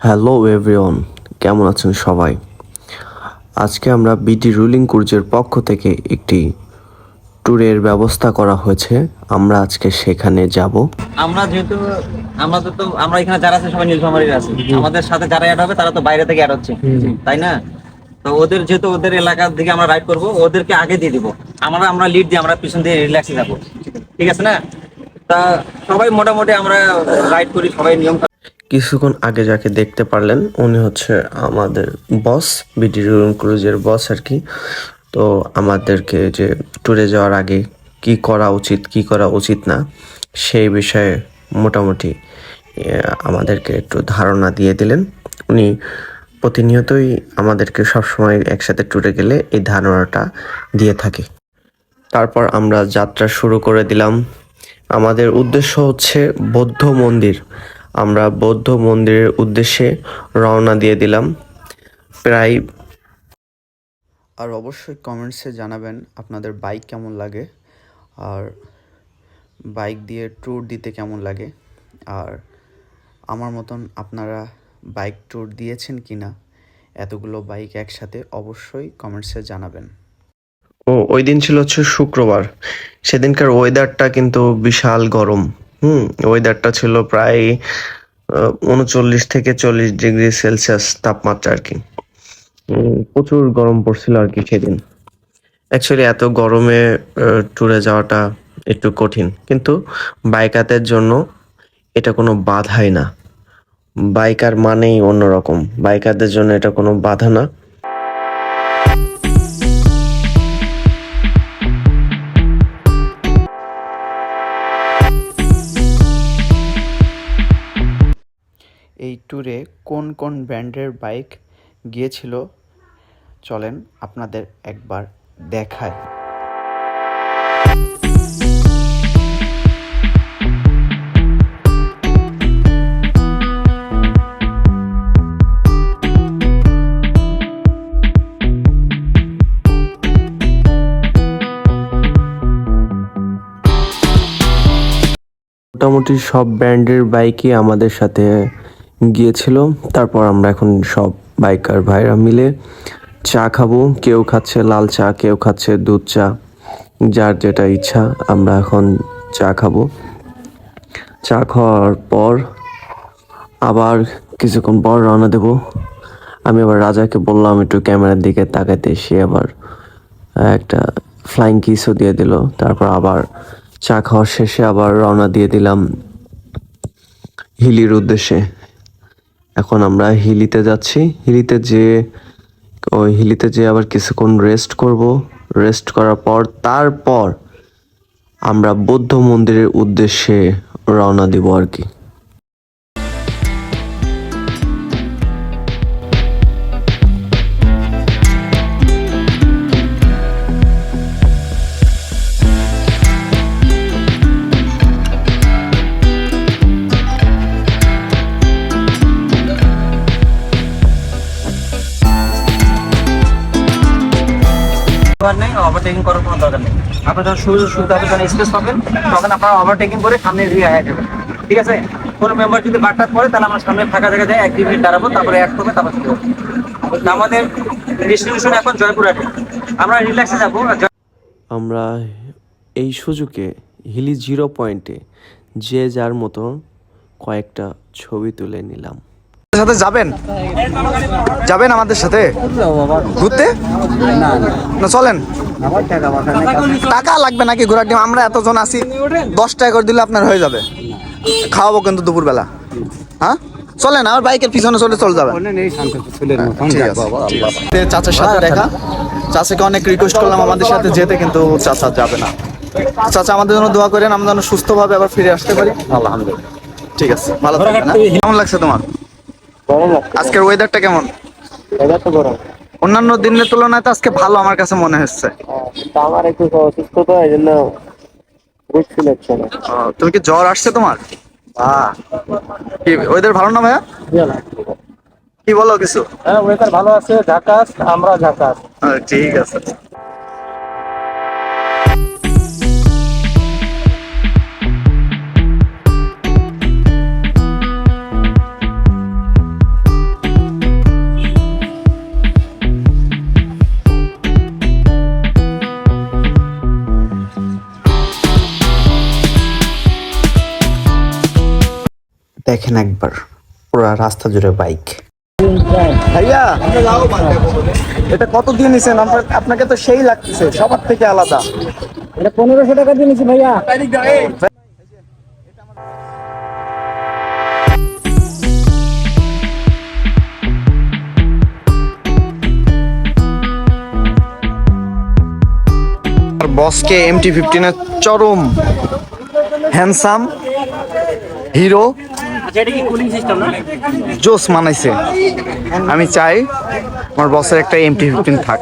Hello everyone কেমন আছেন সবাই? আজকে আমরা বিটি রুলিং কুর্জের পক্ষ থেকে একটি ট্যুরের ব্যবস্থা করা হয়েছে। আমরা আজকে সেখানে যাব। আমরা যেহেতু আমরা তো তো আমরা এখানে যারা আছে সবাই নীলফামারীর আছে। আমাদের সাথে যারা অ্যাড হবে তারা তো বাইরে থেকে অ্যাড হচ্ছে। তাই না? তো ওদের যেহেতু ওদের এলাকার দিকে আমরা রাইড করব ওদেরকে আগে দিয়ে দিব। আমরা আমরা লিড দিয়ে আমরা পিছন দিয়ে রিল্যাক্সে যাব। ঠিক আছে না? তা সবাই মোটামুটি আমরা রাইড করি সবাই নিয়ম কিছুক্ষণ আগে যাকে দেখতে পারলেন, উনি হচ্ছে আমাদের বস রুলিং ক্রুজের বস আর কি। তো আমাদেরকে যে ট্যুরে যাওয়ার আগে কি করা উচিত, কি করা উচিত না, সেই বিষয়ে মোটামুটি আমাদেরকে একটু ধারণা দিয়ে দিলেন। উনি প্রতিনিয়তই আমাদেরকে সবসময় একসাথে ট্যুরে গেলে এই ধারণাটা দিয়ে থাকে। তারপর আমরা যাত্রা শুরু করে দিলাম। আমাদের উদ্দেশ্য হচ্ছে বৌদ্ধ মন্দির। আমরা বৌদ্ধ মন্দিরের উদ্দেশ্যে রওনা দিয়ে দিলাম। প্রায় আর অবশ্যই কমেন্টসে জানাবেন আপনাদের বাইক কেমন লাগে আর বাইক দিয়ে ট্যুর দিতে কেমন লাগে আর আমার মতন আপনারা বাইক ট্যুর দিয়েছেন কি না এতগুলো বাইক একসাথে অবশ্যই কমেন্টসে জানাবেন। ও ওই দিন ছিল হচ্ছে শুক্রবার সেদিনকার ওয়েদারটা কিন্তু বিশাল গরম। হুম ওয়েদারটা ছিল প্রায় উনচল্লিশ থেকে চল্লিশ ডিগ্রি সেলসিয়াস তাপমাত্রা আর কি। প্রচুর গরম পড়ছিল আর কি সেদিন। অ্যাকচুয়ালি এত গরমে ট্যুরে যাওয়াটা একটু কঠিন। কিন্তু বাইকারদের জন্য এটা কোনো বাধাই না। বাইকার মানেই অন্যরকম। বাইকারদের জন্য এটা কোনো বাধা না। এই ট্যুরে কোন কোন ব্র্যান্ডের বাইক গিয়েছিল? চলেন আপনাদের একবার দেখায় মোটামুটি সব ব্র্যান্ডের বাইকই আমাদের সাথে গিয়েছিল। তারপর আমরা এখন সব বাইকার ভাইরা মিলে চা খাব। কেউ খাচ্ছে লাল চা, কেউ খাচ্ছে দুধ চা। যার যেটা ইচ্ছা আমরা এখন চা খাব। চা খাওয়ার পর আবার কিছুক্ষণ পর রওনা দেব। আমি আবার রাজাকে বললাম, একটু ক্যামেরার দিকে তাকাইতে। সে আবার একটা ফ্লাইং কিসও দিয়ে দিল। তারপর আবার চা খাওয়ার শেষে আবার রওনা দিয়ে দিলাম হিলির উদ্দেশ্যে। এখন আমরা হিলিতে যাচ্ছি। হিলিতে যে, ওই হিলিতে যে আবার কিছুক্ষণ রেস্ট করব। রেস্ট করার পর, তারপর আমরা বৌদ্ধ মন্দিরের উদ্দেশ্যে রওনা দিব আর কি। ওভারটেকিং করার কোনো দরকার নেই। যখন শুরু শুরুতে হবে যখন স্পেস পাবেন, তখন আপনারা ওভারটেকিং করে সামনে যাবেন। ঠিক আছে? কোনো মেম্বার যদি পড়ে, তাহলে আমরা সামনে ফাঁকা যাই, এক দুই মিনিট দাঁড়াবো, তারপরে অ্যাড করবে, তারপর আমাদের ডিস্ট্রিবিউশন এখন জয়পুরহাটে আমরা রিল্যাক্সে যাব আমরা এই সুযোগে হিলি জিরো পয়েন্টে যে যার মতো কয়েকটা ছবি তুলে নিলাম। সাথে যাবেন? যাবেন আমাদের সাথে? ঘুরতে? না চলেন। টাকা লাগবে নাকি ঘোরার টিম আমরা এতজন আছি দশ টাকা করে দিলে আপনার হয়ে যাবে। খাওয়াবো কিন্তু দুপুরবেলা। হ্যাঁ? চলেন আমার বাইকের পিছনে চলে চলে যাবেন। তে চাচার সাথে দেখা। চাচাকে অনেক রিকোয়েস্ট করলাম আমাদের সাথে যেতে কিন্তু চাচা যাবে না। চাচা আমাদের জন্য দোয়া করেন আমরা যেন সুস্থভাবে আবার ফিরে আসতে পারি। আলহামদুলিল্লাহ। ঠিক আছে ভালো থাকবেন হ্যাঁ? কেমন লাগছে তোমার? আজকের ওয়েদারটা কেমন? অন্যান্য দিনের তুলনায় তো আজকে ভালো আমার কাছে মনে হচ্ছে। আমার একটু অসুস্থ তো এই জন্য বুঝতে লাগছে না। তুমি কি জ্বর আসছে তোমার? বাহ। কি ওয়েদার ভালো না ভাইয়া? কি বলো কিছু? হ্যাঁ ওয়েদার ভালো আছে ঝাকাস আমরা ঝাকাস। ঠিক আছে। দেখেন একবার পুরা রাস্তা জুড়ে বাইক। ভাইয়া এটা কত দিয়ে নিছেন? আপনাকে তো সেই লাগতেছে সবার থেকে আলাদা। এটা পনেরোশো টাকা দিয়ে নিছি ভাইয়া। বসকে এমটি ফিফটিনের চরম হ্যান্ডসাম হিরো আচ্ছা জোস মানাইছে। আমি চাই আমার বসের একটা এমটি ফিফটিন থাক।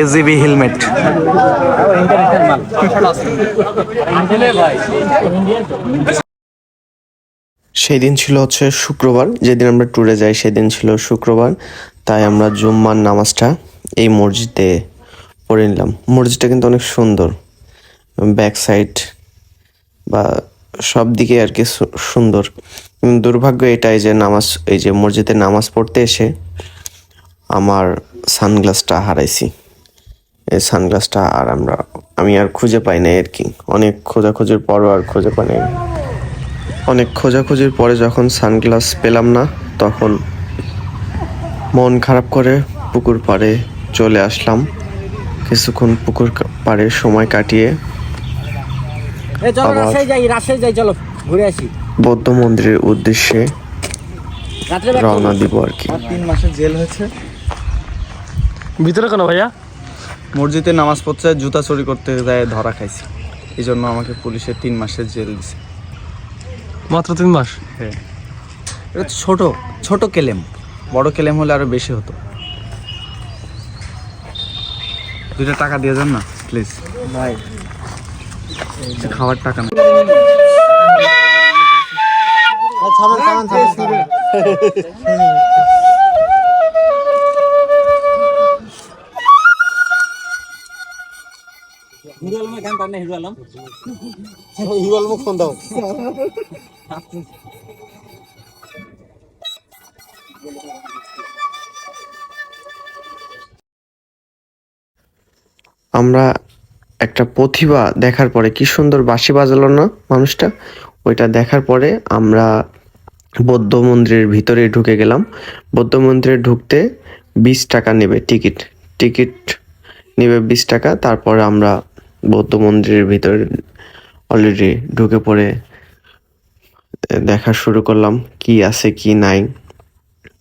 এজিবি হেলমেট দিন ছিল হচ্ছে শুক্রবার, যেদিন আমরা ট্যুরে যাই সেদিন ছিল শুক্রবার, তাই আমরা জুম্মার নামাজটা এই মসজিদে পড়ে নিলাম। মসজিদটা কিন্তু অনেক সুন্দর ব্যাক সাইড বা সব দিকে আর কি সুন্দর। দুর্ভাগ্য এটাই যে নামাজ, এই যে মসজিদে নামাজ পড়তে এসে আমার সানগ্লাসটা হারাইছি। এই সানগ্লাসটা আর আমরা, আমি আর খুঁজে পাই নাই আর কি। অনেক খোঁজাখুঁজির পরও আর খুঁজে পাই নাই। অনেক খোঁজাখুঁজির পরে যখন সানগ্লাস পেলাম না তখন মন খারাপ করে পুকুর পাড়ে চলে আসলাম। কিছুক্ষণ পুকুর পাড়ে সময় কাটিয়ে বৌদ্ধ মন্দিরের উদ্দেশ্যে রওনা দিব আর কি। তিন মাসের জেল হয়েছে। ভিতরে কেন ভাইয়া? মসজিদে নামাজ পড়তে জুতা চুরি করতে যায় ধরা খাইছে। এই জন্য আমাকে পুলিশে তিন মাসের জেল দিছে। মাত্র তিন মাস? হ্যাঁ। এটা ছোট ছোট কেলেম। বড় কেলেম হলে আরও বেশি হতো। দুইটা টাকা দিয়ে যান না প্লিজ ভাই। খাওয়ার টাকা না। হিরো আলমের গান পান না হিরো আলম? আমরা একটা প্রতিভা দেখার পরে, কি সুন্দর বাঁশি বাজালো না মানুষটা? ওইটা দেখার পরে আমরা বৌদ্ধ মন্দিরের ভিতরে ঢুকে গেলাম। বৌদ্ধ মন্দিরে ঢুকতে বিশ টাকা নেবে টিকিট। টিকিট নেবে বিশ টাকা, তারপরে আমরা বৌদ্ধ মন্দিরের ভিতরে অলরেডি ঢুকে পড়ে দেখা শুরু করলাম কি আছে, কি নাই।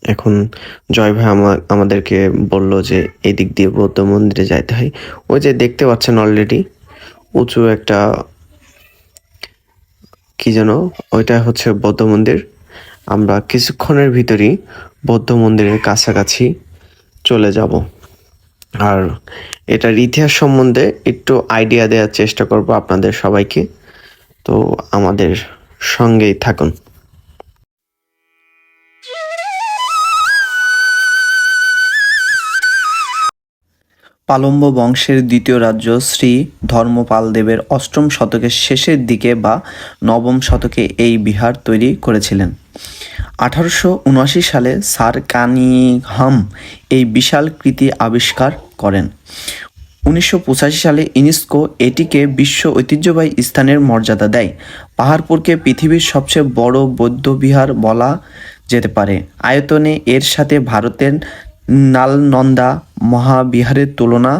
এখন জয় ভাই আমা- আমাদেরকে বলল যে এদিক দিয়ে বৌদ্ধ মন্দিরে যাইতে হয়। ওই যে দেখতে পাচ্ছেন অলরেডি উঁচু একটা কি যেন, ওইটা হচ্ছে বৌদ্ধ মন্দির। আমরা কিছুক্ষণের ভিতরই বৌদ্ধ মন্দিরের কাছাকাছি চলে যাব। আর এটার ইতিহাস সম্বন্ধে একটু আইডিয়া দেওয়ার চেষ্টা করব আপনাদের সবাইকে। তো আমাদের সঙ্গেই থাকুন। পালম্ব বংশের দ্বিতীয় রাজ্য শ্রী ধর্মপাল দেবের অষ্টম শতকের শেষের দিকে বা নবম শতকে এই বিহার তৈরি করেছিলেন। আঠারোশো উনআশি সালে স্যার কানিংহাম এই বিশাল কৃতি আবিষ্কার করেন। উনিশশো পঁচাশি সালে ইউনেস্কো এটিকে বিশ্ব ঐতিহ্যবাহী স্থানের মর্যাদা দেয়। পাহাড়পুরকে পৃথিবীর সবচেয়ে বড় বৌদ্ধ বিহার বলা যেতে পারে। আয়তনে এর সাথে ভারতের নালনন্দা মহাবিহারের তুলনা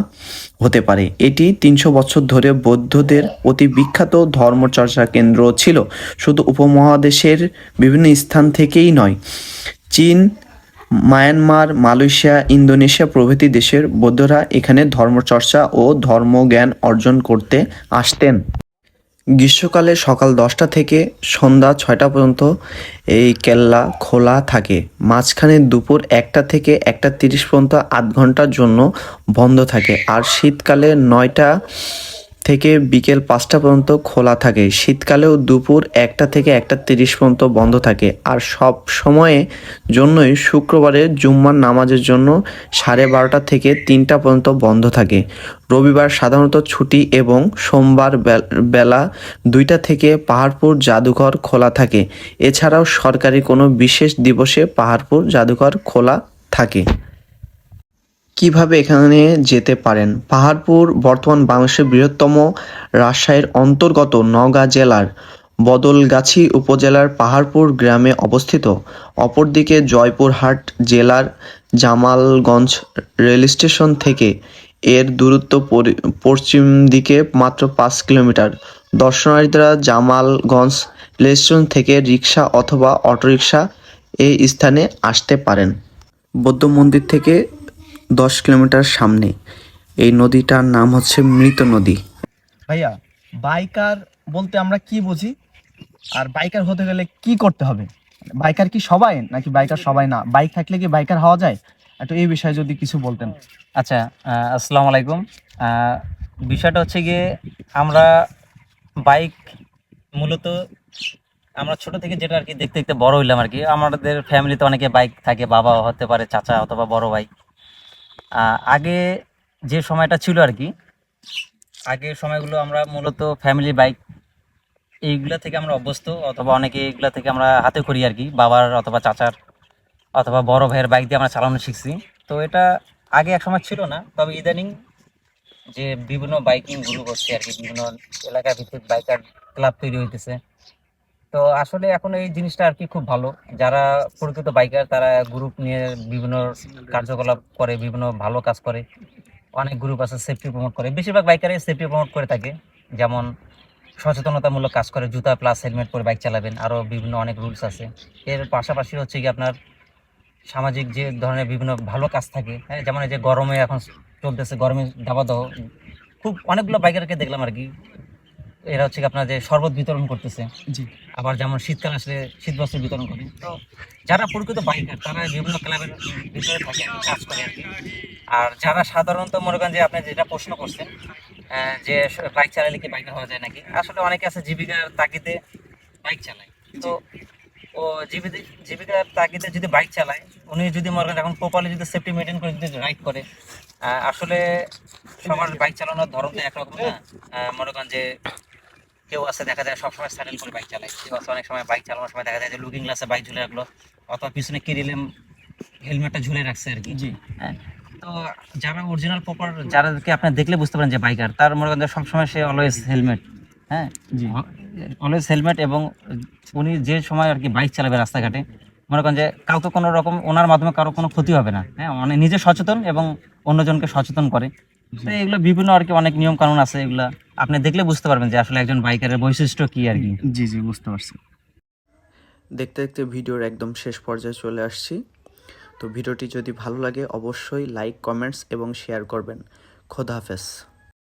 হতে পারে। এটি তিনশো বছর ধরে বৌদ্ধদের অতি বিখ্যাত ধর্মচর্চা কেন্দ্র ছিল। শুধু উপমহাদেশের বিভিন্ন স্থান থেকেই নয়, চীন মায়ানমার, মালয়েশিয়া, ইন্দোনেশিয়া প্রভৃতি দেশের বৌদ্ধরা এখানে ধর্মচর্চা ও ধর্মজ্ঞান অর্জন করতে আসতেন। গ্রীষ্মকালে সকাল দশটা থেকে সন্ধ্যা ছয়টা পর্যন্ত এই কেল্লা খোলা থাকে। মাঝখানে দুপুর একটা থেকে একটা তিরিশ পর্যন্ত আধ ঘণ্টার জন্য বন্ধ থাকে। আর শীতকালে নয়টা থেকে বিকেল পাঁচটা পর্যন্ত খোলা থাকে। শীতকালেও দুপুর একটা থেকে একটা তিরিশ পর্যন্ত বন্ধ থাকে। আর সব সময়ে জন্যই শুক্রবারে জুম্মার নামাজের জন্য সাড়ে বারোটা থেকে তিনটা পর্যন্ত বন্ধ থাকে। রবিবার সাধারণত ছুটি এবং সোমবার বেলা দুইটা থেকে পাহাড়পুর জাদুঘর খোলা থাকে। এছাড়াও সরকারি কোনো বিশেষ দিবসে পাহাড়পুর জাদুঘর খোলা থাকে। কীভাবে এখানে যেতে পারেন? পাহাড়পুর, বর্তমান বাংলাদেশের বৃহত্তম রাজশাহীর অন্তর্গত নওগাঁ জেলার বদলগাছি উপজেলার পাহাড়পুর গ্রামে অবস্থিত। অপরদিকে জয়পুরহাট জেলার জামালগঞ্জ রেল স্টেশন থেকে এর দূরত্ব পশ্চিম দিকে মাত্র পাঁচ কিলোমিটার। দর্শনার্থীরা জামালগঞ্জ স্টেশন থেকে রিক্সা অথবা অটোরিকশা এই স্থানে আসতে পারেন। বৌদ্ধ মন্দির থেকে দশ কিলোমিটার সামনে। এই নদীটার নাম হচ্ছে মৃত নদী। ভাইয়া বাইকার বলতে আমরা কি বুঝি? আর বাইকার হতে গেলে কি করতে হবে? বাইকার কি সবাই নাকি বাইকার সবাই না? বাইক থাকলে কি বাইকার হওয়া যায়? একটু এই বিষয়ে যদি কিছু বলতেন। আচ্ছা আসসালামু আলাইকুম। বিষয়টা হচ্ছে গিয়ে আমরা বাইক মূলত আমরা ছোট থেকে যেটা আর কি দেখতে দেখতে বড় হইলাম আর কি। আমাদের ফ্যামিলিতে অনেকে বাইক থাকে বাবা হতে পারে চাচা অথবা বড় ভাই। আহ, আগে যে সময়টা ছিল আর কি, আগের সময়গুলো আমরা মূলত ফ্যামিলি বাইক এইগুলা থেকে আমরা অভ্যস্ত, অথবা অনেকে এইগুলা থেকে আমরা হাতে করি আর কি, বাবার অথবা চাচার অথবা বড় ভাইয়ের বাইক দিয়ে আমরা চালানো শিখছি। তো এটা আগে এক সময় ছিল না, তবে ইদানিং যে বিভিন্ন বাইকিং গ্রুপ হচ্ছে আর কি, বিভিন্ন এলাকা ভিত্তিক বাইকার ক্লাব তৈরি হইতেছে। তো আসলে এখন এই জিনিসটা আর কি খুব ভালো। যারা প্রকৃত বাইকার তারা গ্রুপ নিয়ে বিভিন্ন কার্যকলাপ করে, বিভিন্ন ভালো কাজ করে। অনেক গ্রুপ আছে সেফটি প্রমোট করে। বেশিরভাগ বাইকারই সেফটি প্রমোট করে থাকে। যেমন সচেতনতামূলক কাজ করে, জুতা প্লাস হেলমেট পরে বাইক চালাবেন। আরও বিভিন্ন অনেক রুলস আছে। এর পাশাপাশি হচ্ছে কি আপনার সামাজিক যে ধরনের বিভিন্ন ভালো কাজ থাকে হ্যাঁ যেমন এই যে গরমে এখন চলতেছে, গরমে দাবাদাহ, খুব অনেকগুলো বাইকারকে দেখলাম আর কি। এরা হচ্ছে আপনার যে শরবত বিতরণ করতেছে। জি। আবার যেমন শীতকাল আসলে শীত বস্ত্র বিতরণ করে। তো যারা প্রকৃত বাইকার তারা বিভিন্ন ক্লাবের ভিতরে থাকে কাজ করে আর যারা সাধারণত মনে করেন যে আপনি যেটা প্রশ্ন করছেন যে বাইক চালালে কি বাইকার হওয়া যায় নাকি? আসলে অনেকে আছে জীবিকার তাগিদে বাইক চালায়। তো ও জীবিকা জীবিকার তাগিদে যদি বাইক চালায় উনি যদি মনে করেন এখন প্রপারলি যদি সেফটি মেনটেন করে যদি রাইড করে আহ, আসলে সবার বাইক চালানোর ধরন তো একরকম না। মনে করেন যে কেউ আছে দেখা যায় সবসময় স্যান্ডেল করে বাইক চালায়। কেউ আছে অনেক সময় বাইক চালানোর সময় দেখা যায় যে লুকিং গ্লাসে বাইক ঝুলে রাখল অথবা পিছনে কিরিলেম হেলমেটটা ঝুলে রাখছে আর কি। জি। হ্যাঁ তো যারা অরিজিনাল প্রপার যারাকে আপনি দেখলে বুঝতে পারেন যে বাইকার তার মনে করেন সবসময় সে অলওয়েজ হেলমেট হ্যাঁ? জি। অলওয়েজ হেলমেট এবং উনি যে সময় আর কি বাইক চালাবে রাস্তাঘাটে মনে করেন যে কাউকে কোনো রকম ওনার মাধ্যমে কারও কোনো ক্ষতি হবে না হ্যাঁ? মানে নিজে সচেতন এবং অন্যজনকে সচেতন করে। তো এগুলো বিভিন্ন আর কি অনেক নিয়ম কানুন আছে এগুলা আপনি দেখলে বুঝতে পারবেন যে আসলে একজন বাইকারের বৈশিষ্ট্য কি আর কি। জি জি বুঝতে পারছি। দেখতে দেখতে ভিডিওর একদম শেষ পর্যায়ে চলে আসছি। তো ভিডিওটি যদি ভালো লাগে অবশ্যই লাইক কমেন্টস এবং শেয়ার করবেন। খোদা হাফেজ।